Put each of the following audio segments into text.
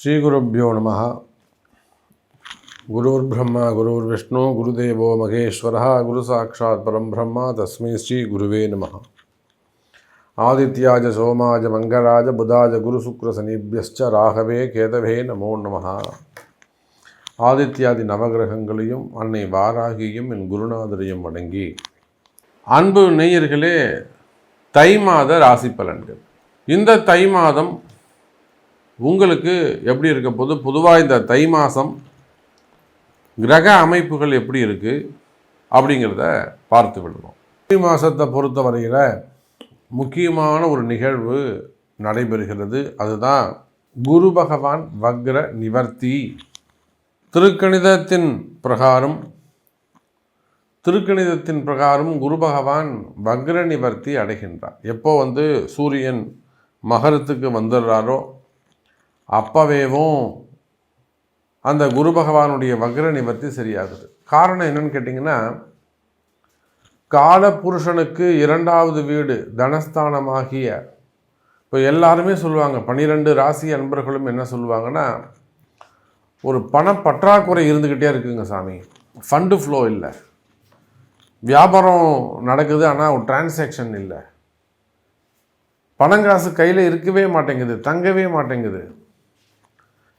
ஸ்ரீகுருப்போ நம. குருர் பிரம்மா குருர் விஷ்ணு குருதேவோ மகேஸ்வர குரு சாட்சாத் பரம் பிரம்மா தஸ்மை ஸ்ரீ குருவே நம. ஆதித்யாஜ சோமாஜ மங்கராஜ புதாஜ குரு சுக்ர சனிபியஸ்ச ராகவே கேதவே நமோ நம. ஆதித்யாதி நவகிரகங்களையும் அன்னை வாராகியும் என் குருநாதரையும் வணங்கி அன்பு நேயர்களே தை மாத ராசி பலன்கள். இந்த தை மாதம் உங்களுக்கு எப்படி இருக்க போது? பொதுவாக இந்த தை மாதம் கிரக அமைப்புகள் எப்படி இருக்குது அப்படிங்கிறத பார்த்து விடுவோம். தை மாதத்தை பொறுத்த வரையில் முக்கியமான ஒரு நிகழ்வு நடைபெறுகிறது. அதுதான் குரு பகவான் வக்ர நிவர்த்தி. திருக்கணிதத்தின் பிரகாரம் திருக்கணிதத்தின் பிரகாரம் குரு பகவான் வக்ர நிவர்த்தி அடைகின்றார். எப்போ வந்து சூரியன் மகரத்துக்கு வந்துடுறாரோ அப்பவேவும் அந்த குரு பகவானுடைய வக்ர நிவர்த்தி சரியாகுது. காரணம் என்னன்னு கேட்டிங்கன்னா காலபுருஷனுக்கு இரண்டாவது வீடு தனஸ்தானமாகிய இப்போ எல்லாருமே சொல்லுவாங்க பன்னிரெண்டு ராசி அன்பர்களும் என்ன சொல்லுவாங்கன்னா ஒரு பணப்பற்றாக்குறை இருந்துக்கிட்டே இருக்குங்க சாமி. ஃபண்டு ஃப்ளோ இல்லை. வியாபாரம் நடக்குது ஆனால் ஒரு டிரான்சாக்ஷன் இல்லை. பணங்காசு கையில் இருக்கவே மாட்டேங்குது தங்கவே மாட்டேங்குது.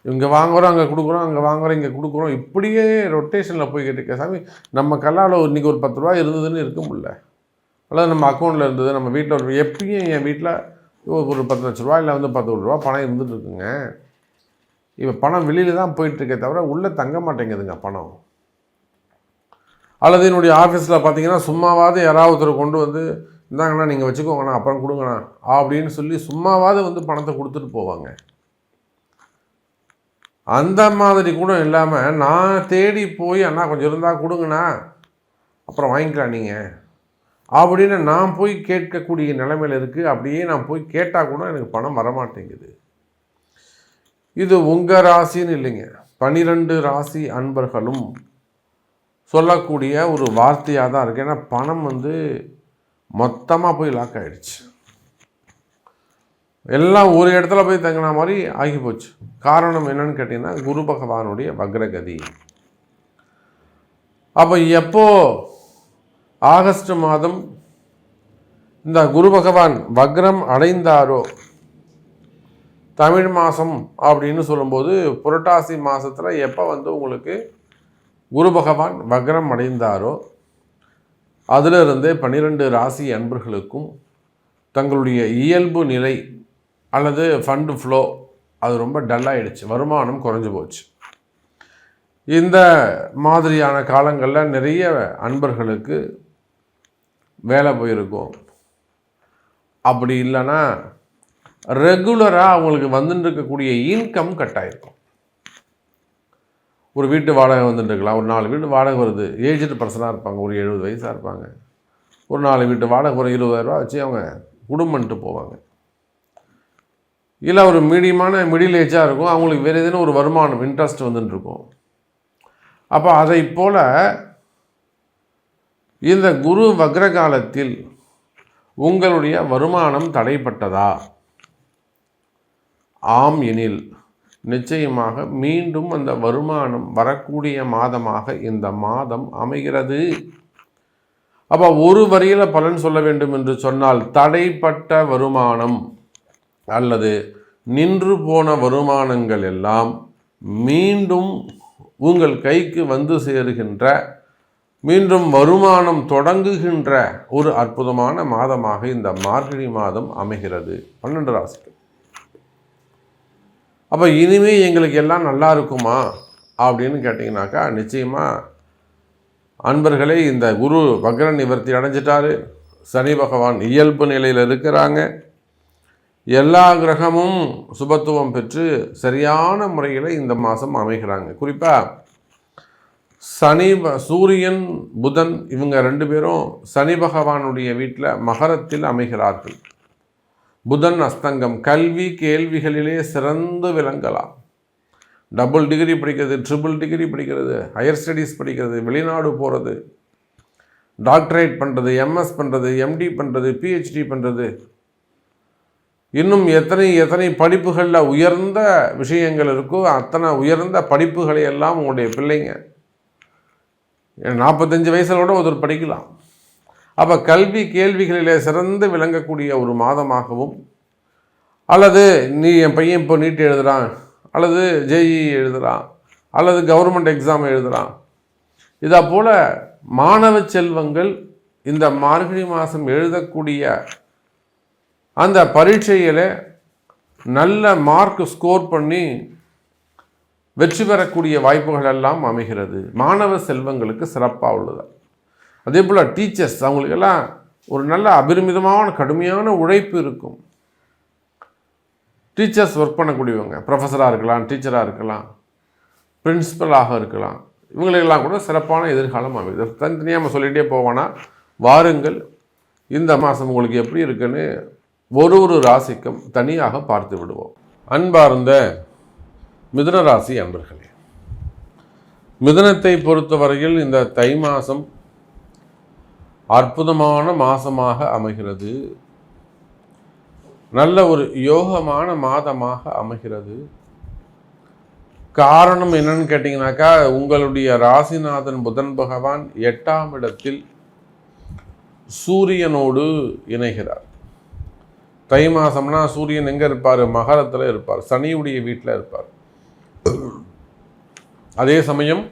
இங்கே வாங்குகிறோம் அங்கே கொடுக்குறோம் அங்கே வாங்குகிறோம் இங்கே கொடுக்குறோம். இப்படியே ரொட்டேஷனில் போய்கிட்டு இருக்க சாமி நம்ம கல்லால் இன்றைக்கி ஒரு பத்து ரூபா இருந்ததுன்னு இருக்க முடியல. அல்லது நம்ம அக்கௌண்ட்டில் இருந்தது நம்ம வீட்டில் ஒரு எப்பயும் என் வீட்டில் ஒரு பத்து லட்ச ரூபா இல்லை வந்து பத்து ரூபா பணம் இருந்துட்டு இருக்குங்க. இப்போ பணம் வெளியில் தான் போயிட்டுருக்கே தவிர உள்ளே தங்க மாட்டேங்குதுங்க பணம். அல்லது என்னுடைய ஆஃபீஸில் பார்த்தீங்கன்னா சும்மாவாவது யாராவது ஒருத்தர் கொண்டு வந்து இந்தாங்கண்ணா நீங்கள் வச்சுக்கோங்கண்ணா அப்புறம் கொடுங்கண்ணா அப்படின்னு சொல்லி சும்மாவாவது வந்து பணத்தை கொடுத்துட்டு போவாங்க. அந்த மாதிரி கூட இல்லாமல் நான் தேடி போய் அண்ணா கொஞ்சம் இருந்தால் கொடுங்கண்ணா. அப்புறம் வாங்கிக்கலாம் நீங்கள் அப்படின்னு நான் போய் கேட்கக்கூடிய நிலைமையில் இருக்குது அப்படியே நான் போய் கேட்டால் கூட எனக்கு பணம் வரமாட்டேங்குது. இது உங்கள் ராசின்னு இல்லைங்க. பனிரெண்டு ராசி அன்பர்களும் சொல்லக்கூடிய ஒரு வார்த்தையாக தான் இருக்குது ஏன்னா பணம் வந்து மொத்தமாக போய் லாக் ஆகிடுச்சு எல்லாம் ஒரு இடத்துல போய் தங்கின மாதிரி ஆகி போச்சு காரணம் என்னன்னு கேட்டிங்கன்னா குரு பகவானுடைய வக்ரகதி. அப்போ எப்போ ஆகஸ்ட் மாதம் இந்த குரு பகவான் வக்ரம் அடைந்தாரோ தமிழ் மாதம் அப்படின்னு சொல்லும்போது புரட்டாசி மாதத்தில் எப்போ வந்து உங்களுக்கு குரு பகவான் வக்ரம் அடைந்தாரோ அதிலிருந்தே பன்னிரெண்டு ராசி அன்பர்களுக்கும் தங்களுடைய இயல்பு நிலை அல்லது ஃபண்டு ஃப்ளோ அது ரொம்ப டல்லாகிடுச்சு வருமானம் குறைஞ்சி போச்சு. இந்த மாதிரியான காலங்களில் நிறைய அன்பர்களுக்கு வேலை போயிருக்கும். அப்படி இல்லைன்னா ரெகுலராக அவங்களுக்கு வந்துட்டு இருக்கக்கூடிய இன்கம் கட் ஆகிருக்கும் ஒரு வீட்டு வாடகை வந்துட்டு இருக்கலாம் ஒரு நாலு வீட்டு வாடகை வருது. ஏஜ்டு பர்சனாக இருப்பாங்க. ஒரு எழுபது வயசாக இருப்பாங்க. ஒரு நாலு வீட்டு வாடகை ஒரு இருபதாயிரரூவா வச்சு அவங்க குடும்பம்ன்ட்டு போவாங்க. இல்லை ஒரு மீடியமான மிடில் ஏஜாக இருக்கும். அவங்களுக்கு வேறு எதுனா ஒரு வருமானம் இன்ட்ரெஸ்ட் வந்துட்டுருக்கும் அப்போ அதை போல் இந்த குரு வக்ர காலத்தில் உங்களுடைய வருமானம் தடைப்பட்டதா? ஆம் எனில் நிச்சயமாக மீண்டும் அந்த வருமானம் வரக்கூடிய மாதமாக இந்த மாதம் அமைகிறது. அப்போ ஒரு வரியில் பலன் சொல்ல வேண்டும் என்று சொன்னால் தடைப்பட்ட வருமானம் அல்லது நின்று போன வருமானங்கள் எல்லாம் மீண்டும் உங்கள் கைக்கு வந்து சேருகின்ற மீண்டும் வருமானம் தொடங்குகின்ற ஒரு அற்புதமான மாதமாக இந்த மார்கழி மாதம் அமைகிறது. பன்னெண்டு ராசிக்கு அப்போ இனிமே எங்களுக்கு எல்லாம் நல்லா இருக்குமா? அப்படின்னு கேட்டிங்கனாக்கா நிச்சயமாக அன்பர்களே இந்த குரு வக்ர நிவர்த்தி அடைஞ்சிட்டாரு. சனி பகவான் இயல்பு நிலையில் இருக்கிறாங்க. எல்லா கிரகமும் சுபத்துவம் பெற்று சரியான முறையில் இந்த மாதம் அமைகிறாங்க. குறிப்பாக சனி சூரியன் புதன் இவங்க ரெண்டு பேரும் சனி பகவானுடைய வீட்டில் மகரத்தில் அமைகிறார்கள். புதன் அஸ்தங்கம். கல்வி கேள்விகளிலே சிறந்து விளங்கலாம். டபுள் டிகிரி படிக்கிறது ட்ரிபிள் டிகிரி படிக்கிறது ஹையர் ஸ்டடீஸ் படிக்கிறது வெளிநாடு போகிறது டாக்டரேட் பண்ணுறது எம்எஸ் பண்ணுறது எம்டி பண்ணுறது பிஹெச்டி பண்ணுறது இன்னும் எத்தனை எத்தனை படிப்புகளில் உயர்ந்த விஷயங்கள் இருக்கோ அத்தனை உயர்ந்த படிப்புகளை எல்லாம் உங்களுடைய பிள்ளைங்க நாற்பத்தஞ்சு வயசில் கூட ஒருத்தர் படிக்கலாம். அப்போ கல்வி கேள்விகளிலே சிறந்து விளங்கக்கூடிய ஒரு மாதமாகவும் அல்லது நீ என் பையன் இப்போ நீட் எழுதுகிறான் அல்லது ஜேஇ எழுதுகிறான் அல்லது கவர்மெண்ட் எக்ஸாம் எழுதுகிறான் இதை போல் மாணவ செல்வங்கள் இந்த மார்கழி மாதம் எழுதக்கூடிய அந்த பரீட்சையில் நல்ல மார்க் ஸ்கோர் பண்ணி வெற்றி பெறக்கூடிய வாய்ப்புகள் எல்லாம் அமைகிறது. மாணவ செல்வங்களுக்கு சிறப்பாக உள்ளது. அதே போல் டீச்சர்ஸ் அவங்களுக்கெல்லாம் ஒரு நல்ல அபரிமிதமான கடுமையான உழைப்பு இருக்கும். டீச்சர்ஸ் ஒர்க் பண்ணக்கூடியவங்க ப்ரொஃபஸராக இருக்கலாம் டீச்சராக இருக்கலாம் பிரின்சிபலாக இருக்கலாம். இவங்களுக்கெல்லாம் கூட சிறப்பான எதிர்காலம் அமைது தனித்தனியாக நம்ம சொல்லிகிட்டே போவோன்னா வாருங்கள் இந்த மாதம் உங்களுக்கு எப்படி இருக்குன்னு ஒரு ஒரு ராசிக்கும் தனியாக பார்த்து விடுவோம். அன்பார்ந்த மிதுன ராசி அன்பர்களே மிதுனத்தை பொறுத்தவரையில் இந்த தை மாதம் அற்புதமான மாதமாக அமைகிறது. நல்ல ஒரு யோகமான மாதமாக அமைகிறது. காரணம் என்னன்னு கேட்டிங்கனாக்கா உங்களுடைய ராசிநாதன் புதன் பகவான் எட்டாம் இடத்தில் சூரியனோடு இணைகிறார். தை மாதம்னா சூரியன் எங்கே இருப்பார்? மகரத்தில் இருப்பார். சனியுடைய வீட்டில் இருப்பார். அதே சமயம்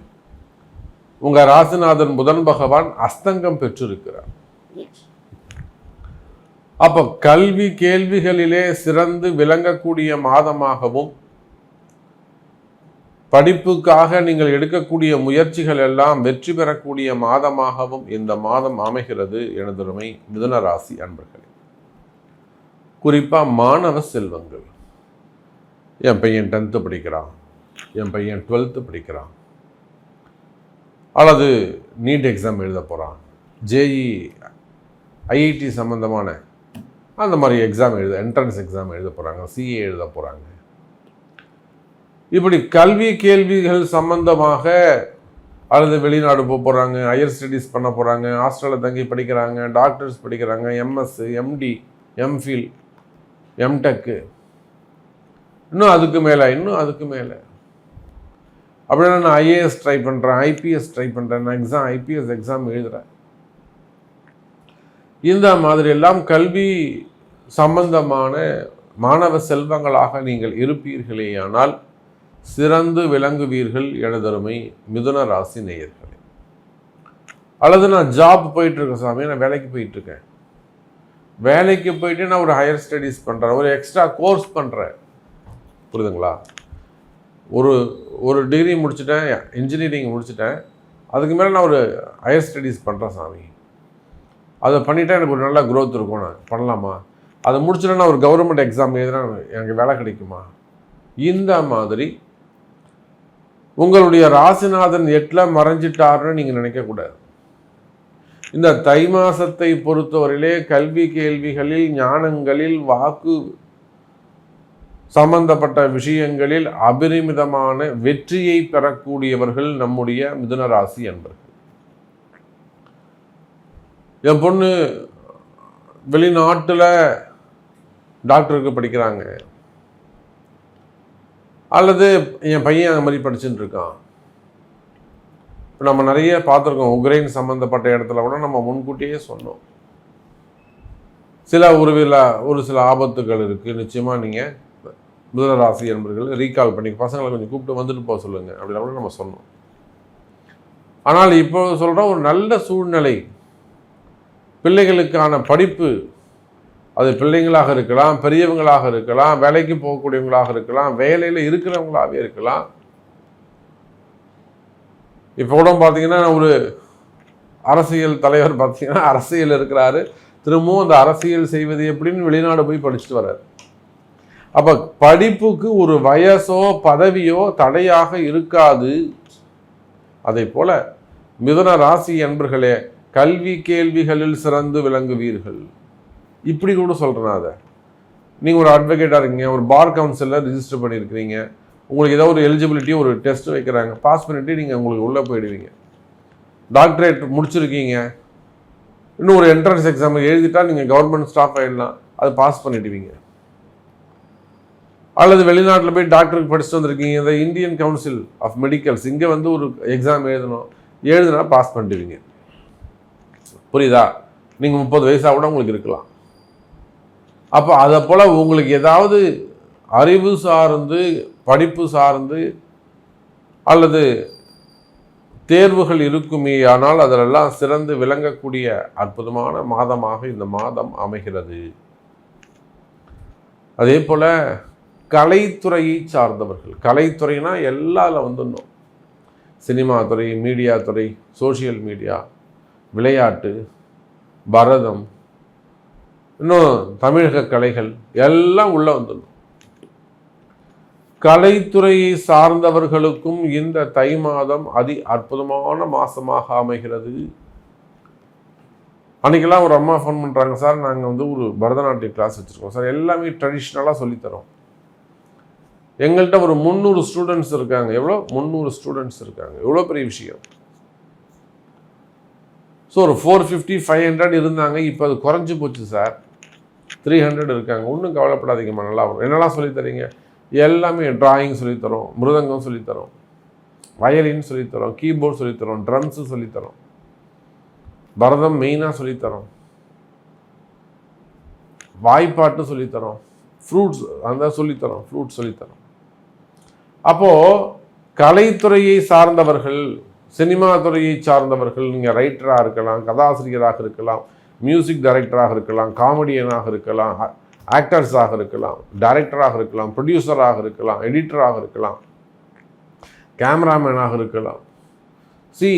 உங்கள் ராசிநாதன் புதன் பகவான் அஸ்தங்கம் பெற்றிருக்கிறார். அப்போ கல்வி கேள்விகளிலே சிறந்து விளங்கக்கூடிய மாதமாகவும் படிப்புக்காக நீங்கள் எடுக்கக்கூடிய முயற்சிகள் எல்லாம் வெற்றி பெறக்கூடிய மாதமாகவும் இந்த மாதம் அமைகிறது. எனதுமை மிதுன ராசி அன்பர்களே. குறிப்பாக மாணவ செல்வங்கள். என் பையன் டென்த்து படிக்கிறான். என் பையன் டுவெல்த்து படிக்கிறான். அல்லது நீட் எக்ஸாம் எழுத போகிறான் ஜேஇ ஐஐடி சம்மந்தமான அந்த மாதிரி எக்ஸாம் எழுத என்ட்ரன்ஸ் எக்ஸாம் எழுத போகிறாங்க சிஏ எழுத போகிறாங்க இப்படி கல்வி கேள்விகள் சம்பந்தமாக அல்லது வெளிநாடு போக போகிறாங்க ஹையர் ஸ்டடீஸ் பண்ண போகிறாங்க ஹாஸ்டலில் தங்கி படிக்கிறாங்க டாக்டர்ஸ் படிக்கிறாங்க எம்எஸ் எம்டி எம்ஃபில் எம்டெக்கு இன்னும் அதுக்கு மேலே இன்னும் அதுக்கு மேலே. அப்படின்னா நான் ஐஏஎஸ் ட்ரை பண்ணுறேன் ஐபிஎஸ் ட்ரை பண்ணுறேன் நான் எக்ஸாம் ஐபிஎஸ் எக்ஸாம் எழுதுகிறேன் இந்த மாதிரி எல்லாம் கல்வி சம்பந்தமான மாணவ செல்வங்களாக நீங்கள் இருப்பீர்களேயானால் சிறந்து விளங்குவீர்கள் எனதருமை மிதுன ராசி நேயர்களே. அல்லது நான் ஜாப் போயிட்டுருக்கேன் சாமி நான் வேலைக்கு போயிட்டுருக்கேன் வேலைக்கு போயிட்டு நான் ஒரு ஹையர் ஸ்டடீஸ் பண்ணுறேன் ஒரு எக்ஸ்ட்ரா கோர்ஸ் பண்ணுறேன் புரியுதுங்களா? ஒரு ஒரு டிகிரி முடிச்சுட்டேன் இன்ஜினியரிங் முடிச்சுட்டேன். அதுக்கு மேலே நான் ஒரு ஹையர் ஸ்டடீஸ் பண்ணுறேன் சாமி. அதை பண்ணிட்டா எனக்கு ஒரு நல்ல க்ரோத் இருக்கும். நான் பண்ணலாமா? அதை முடிச்சுட்டா நான் ஒரு கவர்மெண்ட் எக்ஸாம் எழுதுனா எனக்கு வேலை கிடைக்குமா? இந்த மாதிரி உங்களுடைய ராசிநாதன் எட்டில் மறைஞ்சிட்டாருன்னு நீங்கள் நினைக்கக்கூடாது. இந்த தை மாசத்தை பொறுத்தவரையிலே கல்வி கேள்விகளில் ஞானங்களில் வாக்கு சம்பந்தப்பட்ட விஷயங்களில் அபரிமிதமான வெற்றியை பெறக்கூடியவர்கள் நம்முடைய மிதுனராசி என்பர்கள். என் பொண்ணு வெளிநாட்டில் டாக்டருக்கு படிக்கிறாங்க. அல்லது என் பையன் அந்த மாதிரி படிச்சுட்டு இருக்கான். இப்போ நம்ம நிறைய பார்த்துருக்கோம் உக்ரைன் சம்மந்தப்பட்ட இடத்துல கூட நம்ம முன்கூட்டியே சொன்னோம். சில ஒரு சில ஒரு சில ஆபத்துகள் இருக்குது நிச்சயமாக நீங்கள் மிதனராசி என்பர்கள் ரீகால் பண்ணி பசங்களை கொஞ்சம் கூப்பிட்டு வந்துட்டு போக சொல்லுங்கள் அப்படின்னா கூட நம்ம சொன்னோம். ஆனால் இப்போ சொல்கிற ஒரு நல்ல சூழ்நிலை பிள்ளைகளுக்கான படிப்பு அது பிள்ளைங்களாக இருக்கலாம் பெரியவங்களாக இருக்கலாம் வேலைக்கு போகக்கூடியவங்களாக இருக்கலாம் வேலையில் இருக்கிறவங்களாகவே இருக்கலாம் இப்போ கூட பார்த்தீங்கன்னா ஒரு அரசியல் தலைவர் பார்த்தீங்கன்னா அரசியல் இருக்கிறாரு. திரும்பவும் அந்த அரசியல் செய்வது எப்படின்னு வெளிநாடு போய் படிச்சுட்டு வர்றாரு. அப்போ படிப்புக்கு ஒரு வயசோ பதவியோ தடையாக இருக்காது. அதை போல மிதுன ராசி என்பர்களே கல்வி கேள்விகளில் சிறந்து விளங்குவீர்கள். இப்படி கூட சொல்கிறேன் அதை. நீங்கள் ஒரு அட்வொகேட்டாக இருக்கீங்க ஒரு பார் கவுன்சிலில் ரிஜிஸ்டர் பண்ணியிருக்கிறீங்க. உங்களுக்கு ஏதாவது ஒரு எலிஜிபிலிட்டி ஒரு டெஸ்ட் வைக்கிறாங்க. பாஸ் பண்ணிவிட்டு நீங்கள் உங்களுக்கு உள்ளே போயிடுவீங்க. டாக்டரேட் முடிச்சிருக்கீங்க. இன்னும் ஒரு என்ட்ரன்ஸ் எக்ஸாம் எழுதிட்டால் நீங்கள் கவர்மெண்ட் ஸ்டாஃப் ஆகிடலாம் அது பாஸ் பண்ணிடுவீங்க. அல்லது வெளிநாட்டில் போய் டாக்டருக்கு படிச்சுட்டு வந்திருக்கீங்க. இந்த இந்தியன் கவுன்சில் ஆஃப் மெடிக்கல்ஸ் இங்கே வந்து ஒரு எக்ஸாம் எழுதணும். எழுதுனா பாஸ் பண்ணிடுவீங்க. புரியுதா? நீங்கள் முப்பது வயசாக கூட உங்களுக்கு இருக்கலாம். அப்போ அதை போல் உங்களுக்கு ஏதாவது அறிவு சார்ந்து படிப்பு சார்ந்து அல்லது தேர்வுகள் இருக்குமே ஆனால் அதிலெல்லாம் சிறந்து விளங்கக்கூடிய அற்புதமான மாதமாக இந்த மாதம் அமைகிறது. அதே போல் கலைத்துறையை சார்ந்தவர்கள் கலைத்துறைனா எல்லாத்தில் வந்துடணும். சினிமா துறை மீடியா துறை சோஷியல் மீடியா விளையாட்டு பரதம் இன்னும் தமிழக கலைகள் எல்லாம் உள்ளே வந்துடணும். கலைத்துறையை சார்ந்தவர்களுக்கும் இந்த தை மாதம் அதி அற்புதமான மாதமாக அமைகிறது. அன்றைக்கெல்லாம் ஒரு அம்மா ஃபோன் பண்ணுறாங்க சார் நாங்கள் வந்து ஒரு பரதநாட்டிய கிளாஸ் வச்சுருக்கோம். சார் எல்லாமே ட்ரெடிஷ்னலாக சொல்லித்தரோம் எங்கள்கிட்ட ஒரு முந்நூறு ஸ்டூடெண்ட்ஸ் இருக்காங்க. எவ்வளோ? முந்நூறு ஸ்டூடெண்ட்ஸ் இருக்காங்க. எவ்வளோ பெரிய விஷயம்? ஸோ ஒரு ஃபோர் ஃபிஃப்டி ஃபைவ் ஹண்ட்ரட் இருந்தாங்க. இப்போ அது குறைஞ்சி போச்சு சார். த்ரீ ஹண்ட்ரட் இருக்காங்க. ஒன்றும் கவலைப்படாதீங்கம்மா நல்லா வரும். என்னெல்லாம் சொல்லித்தரீங்க எல்லாமே டிராயிங் சொல்லித்தரோம் மிருதங்கம் சொல்லித்தரோம் வயலின் சொல்லித்தரோம் கீபோர்ட் சொல்லித்தரோம் ட்ரம்ஸு சொல்லித்தரோம். பரதம் மெயினாக சொல்லித்தரோம். வாய்ப்பாட்டு சொல்லித்தரோம். ஃப்ரூட்ஸ் அந்த சொல்லித்தரோம் ஃப்ரூட்ஸ் சொல்லித்தரோம். அப்போது கலைத்துறையை சார்ந்தவர்கள் சினிமா துறையை சார்ந்தவர்கள் நீங்கள் ரைட்டராக இருக்கலாம் கதாசிரியராக இருக்கலாம் மியூசிக் டைரக்டராக இருக்கலாம் காமெடியனாக இருக்கலாம் ஆக்டர்ஸாக இருக்கலாம் டைரக்டராக இருக்கலாம் ப்ரொடியூசராக இருக்கலாம் எடிட்டராக இருக்கலாம் கேமராமேனாக இருக்கலாம். சி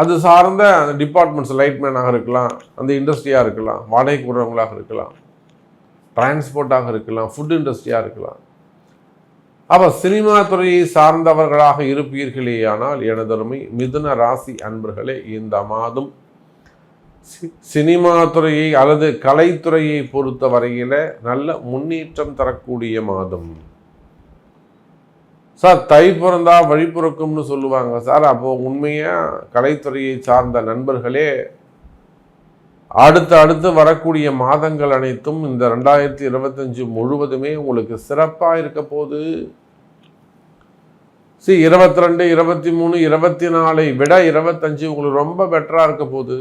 அது சார்ந்த அந்த டிபார்ட்மெண்ட்ஸ் லைட்மேனாக இருக்கலாம் அந்த இண்டஸ்ட்ரியாக இருக்கலாம் வாடகை கூடுறவங்களாக இருக்கலாம் டிரான்ஸ்போர்ட்டாக இருக்கலாம் ஃபுட் இண்டஸ்ட்ரியாக இருக்கலாம். அப்போ சினிமா துறையை சார்ந்தவர்களாக இருப்பீர்களேயானால் எனதருமை மிதுன ராசி அன்பர்களே இந்த மாதம் சினிமா துறையை அல்லது கலைத்துறையை பொறுத்த வரையில் நல்ல முன்னேற்றம் தரக்கூடிய மாதம். சார் தை பிறந்தா வழி பிறக்கும்னு சொல்லுவாங்க சார். அப்போ உண்மையாக கலைத்துறையை சார்ந்த நண்பர்களே அடுத்து அடுத்து வரக்கூடிய மாதங்கள் அனைத்தும் இந்த ரெண்டாயிரத்தி இருபத்தஞ்சு முழுவதுமே உங்களுக்கு சிறப்பாக இருக்க போது சி இருபத்தி ரெண்டு இருபத்தி மூணு இருபத்தி நாலை விட இருபத்தஞ்சு உங்களுக்கு ரொம்ப பெட்டராக இருக்க போகுது.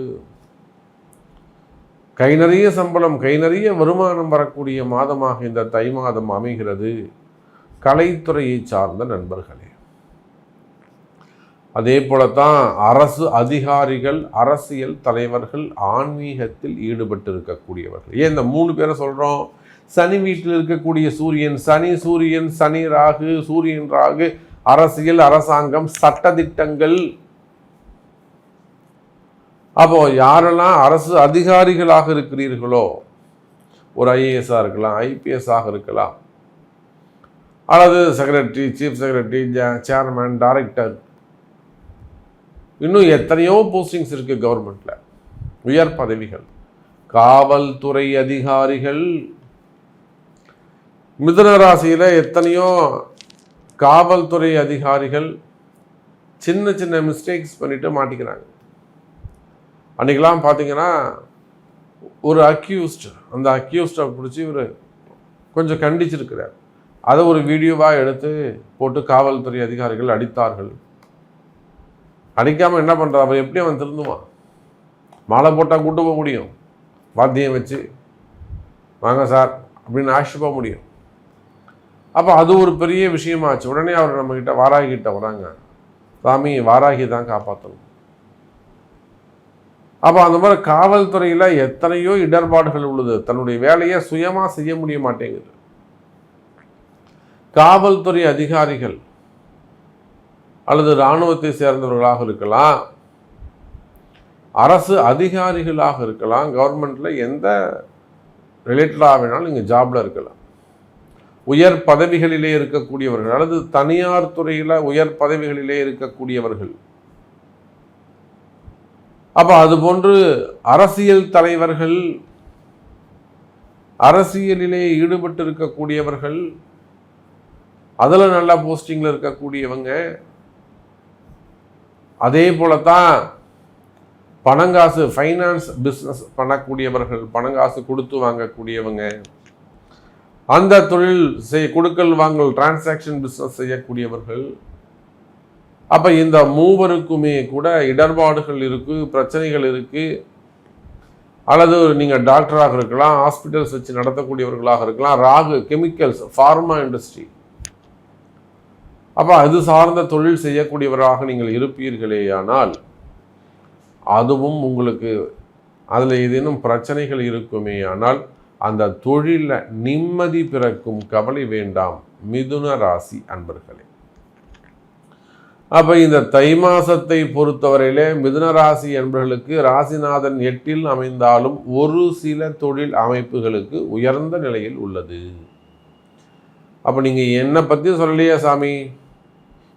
கை நிறைய சம்பளம் கை நிறைய வருமானம் வரக்கூடிய மாதமாக இந்த தை மாதம் அமைகிறது. கலைத்துறையை சார்ந்த நண்பர்களே. அதே போலத்தான் அரசு அதிகாரிகள் அரசியல் தலைவர்கள் ஆன்மீகத்தில் ஈடுபட்டு இருக்கக்கூடியவர்கள் ஏன் இந்த மூணு பேரை சொல்கிறோம் சனி வீட்டில் இருக்கக்கூடிய சூரியன் சனி சூரியன் சனி ராகு சூரியன் ராகு அரசியல் அரசாங்கம் சட்டத்திட்டங்கள் அப்போ யாரெல்லாம் அரசு அதிகாரிகளாக இருக்கிறீர்களோ ஒரு ஐஏஎஸ்ஸாக இருக்கலாம் ஐபிஎஸ்ஸாக இருக்கலாம் அல்லது secretary chief secretary chairman director இன்னும் எத்தனையோ போஸ்டிங்ஸ் இருக்குது கவர்மெண்ட்டில் உயர் பதவிகள் காவல்துறை அதிகாரிகள் மிதுன ராசியில் எத்தனையோ காவல்துறை அதிகாரிகள் சின்ன சின்ன மிஸ்டேக்ஸ் பண்ணிட்டு மாட்டிக்கிறாங்க. அன்றைக்கெல்லாம் பார்த்தீங்கன்னா ஒரு அக்யூஸ்ட் அந்த அக்யூஸ்டை பிடிச்சி ஒரு கொஞ்சம் கண்டிச்சிருக்கிறார். அதை ஒரு வீடியோவாக எடுத்து போட்டு காவல்துறை அதிகாரிகள் அடித்தார்கள். அடிக்காமல் என்ன பண்ணுறா அவன் எப்படி அவன் திருந்துவான்? மாலை போட்டால் கூட்டு போக முடியும். வாத்தியம் வச்சு வாங்க சார் அப்படின்னு ஆஷி போக முடியும். அப்போ அது ஒரு பெரிய விஷயமாச்சு. உடனே அவர் நம்மக்கிட்ட வாராகிட்ட வராங்க. சாமி வாராகி தான் காப்பாற்றணும் அப்போ அந்த மாதிரி காவல்துறையில் எத்தனையோ இடர்பாடுகள் உள்ளது. தன்னுடைய வேலையை சுயமாக செய்ய முடிய மாட்டேங்குது. காவல்துறை அதிகாரிகள் அல்லது இராணுவத்தை சேர்ந்தவர்களாக இருக்கலாம் அரசு அதிகாரிகளாக இருக்கலாம் கவர்மெண்ட்டில் எந்த ரிலேட்டடாக வேணாலும் நீங்கள் ஜாபில் இருக்கலாம். உயர் பதவிகளிலே இருக்கக்கூடியவர்கள் அல்லது தனியார் துறையில் உயர் பதவிகளிலே இருக்கக்கூடியவர்கள் அப்போ அதுபோன்று அரசியல் தலைவர்கள் அரசியலிலே ஈடுபட்டு இருக்கக்கூடியவர்கள் அதில் நல்ல போஸ்டிங்கில் இருக்கக்கூடியவங்க அதே போல தான் பணங்காசு ஃபைனான்ஸ் பிஸ்னஸ் பண்ணக்கூடியவர்கள் பணங்காசு கொடுத்து வாங்கக்கூடியவங்க அந்த தொழில் செய் கொடுக்கல் வாங்கல் டிரான்சாக்ஷன் பிஸ்னஸ் செய்யக்கூடியவர்கள் அப்போ இந்த மூவருக்குமே கூட இடர்பாடுகள் இருக்குது பிரச்சனைகள் இருக்குது அல்லது நீங்கள் டாக்டராக இருக்கலாம் ஹாஸ்பிட்டல்ஸ் வச்சு நடத்தக்கூடியவர்களாக இருக்கலாம் ராகு கெமிக்கல்ஸ் ஃபார்மா இண்டஸ்ட்ரி. அப்போ அது சார்ந்த தொழில் செய்யக்கூடியவராக நீங்கள் இருப்பீர்களேயானால் அதுவும் உங்களுக்கு அதில் ஏதேனும் பிரச்சனைகள் இருக்குமே ஆனால் அந்த தொழிலில் நிம்மதி பிறக்கும் கவலை வேண்டாம் மிதுன ராசி அன்பர்களே. அப்போ இந்த தை மாசத்தை பொறுத்தவரையிலே மிதுனராசி என்பர்களுக்கு என்பவர்களுக்கு ராசிநாதன் எட்டில் அமைந்தாலும் ஒரு சில தொழில் அமைப்புகளுக்கு உயர்ந்த நிலையில் உள்ளது. அப்போ நீங்கள் என்னை பற்றி சொல்லலையே சாமி?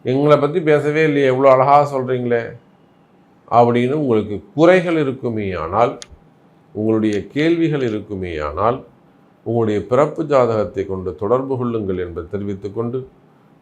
எங்களை பற்றி பேசவே இல்லையே எவ்வளோ அழகாக சொல்கிறீங்களே அப்படின்னு உங்களுக்கு குறைகள் இருக்குமே ஆனால் உங்களுடைய கேள்விகள் இருக்குமே ஆனால் உங்களுடைய பிறப்பு ஜாதகத்தை கொண்டு தொடர்பு கொள்ளுங்கள் என்பதை தெரிவித்துக்கொண்டு